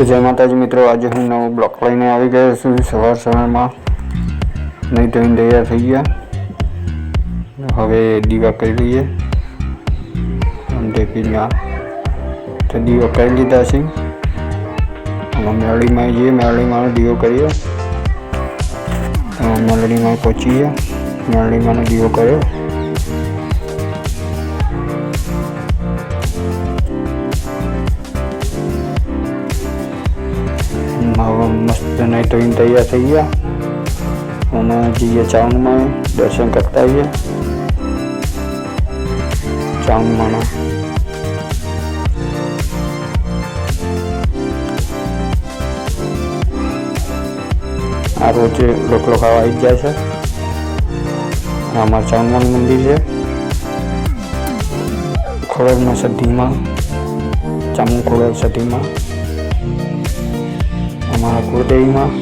તો જય માતાજી મિત્રો, આજે હું નવો બ્લોક લઈને આવી ગયો છું. સવાર સવારમાં નહીં ધોઈને તૈયાર થઈ ગયા. હવે દીવા કરી લઈએ. ટેપીના તો દીવો કરી લીધા છે. હવે મેળીમાં જઈએ. મેળીમાં દીવો કરીએ મેળીમાં પહોંચીએ. મેળીમાં દીવો કર્યો. ધોઈને તૈયાર થઈ ગયા અને જઈએ ચાઉનમાં દર્શન કરતા આવીએ. ચાઉનમાં આ રોજ લોકલો ખાવા આવી જાય છે. આ અમારા ચાઉનમાં મંદિર છે. ખોરાકમાં સદીમાં ચામુ ખોરાક સદીમાં અમારા કુળદેવીમાં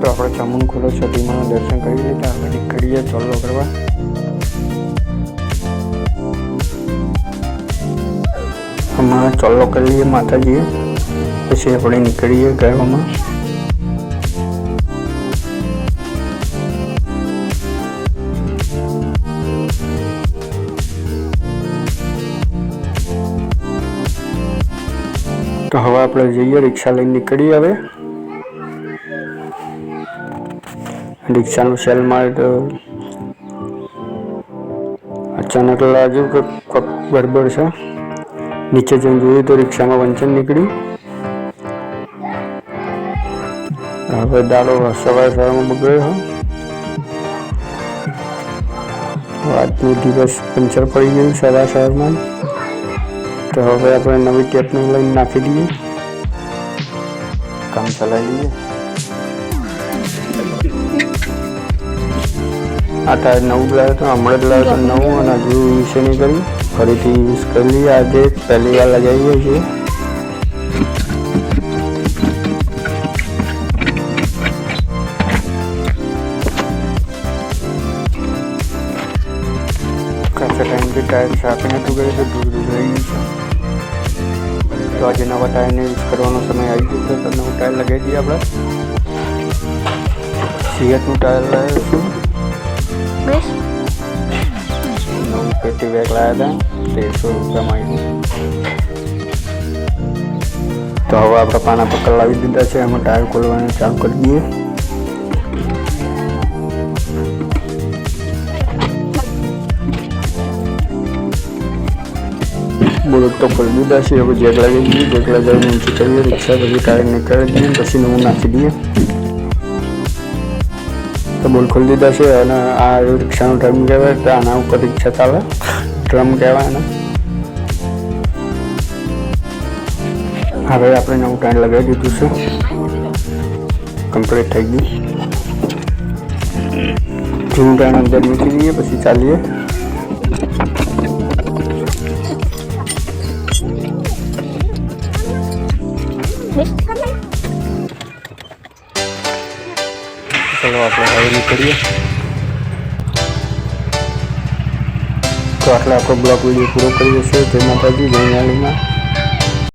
તો આપણે ચામુંડખોલો સતીમાના દર્શન કરી લીધા, આપણે નીકળીએ ચોલ્લો કરવા. અમારા ચોલ્લો કરી લઈએ માતાજીએ, પછી આપણે નીકળીએ ગવામાં તો હવે આપણે જઈએ, રિક્ષા લઈને નીકળી હવે. રિક્ષાનું સેલ મારે અચાનક લાગ્યું કે કોક ગડબડ છે. નીચે જઈને જોયું તો રિક્ષામાં વંચન નીકળ્યું. હવે દાડો સવાર સવારમાં બગડ્યો આજનો દિવસ પંચર પડી ગયું સવાર સવારમાં. તો હવે આપણે નવી ટેપને લઈને નાખી દઈએ. કામ ચલાવી લઈએ. આ ટાયર નવું લાવ્યો તો હમણાં જ લાવ્યો તો નવું અને હજુ વિશે નહીં કર્યું. ફરીથી યુઝ કરી લઈએ. આજે પહેલી વાર લગાવીએ છીએ. ખાસા ટાઈમથી ટાયર સાફ નથી ગયું તો દૂર દૂર રહી ગયું છે તો આજે નવા ટાયરને યુઝ કરવાનો સમય આવી ગયો છે તો નવું ટાયર લગાવી દઈએ આપણે સિયતનું ટાયર છું બસ નવું પેટી બેગ લાવ્યા હતા તેરસો રૂપિયામાં આવ્યું તો હવે આપણે પાના પકડ લાવી દીધા છે એમાં ટાયર ખોલવાનું ચાલુ કરી દઈએ બોલો તો ખોલી દીધા છે, હવે જેક જઈ દઈએ જેક જઈને ઊંચી કરીએ, રિક્ષા પછી ટાયર નીકળી દઈએ પછી નવું નાખી દઈએ. તો બોલ ખોલી દીધા છે અને આ રિક્ષાનો ડ્રમ કહેવાય, તો આના ઉપર રિક્ષા ચાલે. ડ્રમ કહેવાય એને. હવે આપણે નવું ટાયર લગાવી દીધું છે. કમ્પ્લીટ થઈ ગયું. જૂનું ટાયર અંદર મૂકી દઈએ, પછી ચાલીએ. ચલો આપણે હવે કરીએ. તો આટલા આપણો બ્લોગ વીડિયો પૂરો કરીએ છીએ. જય માતાજી, જય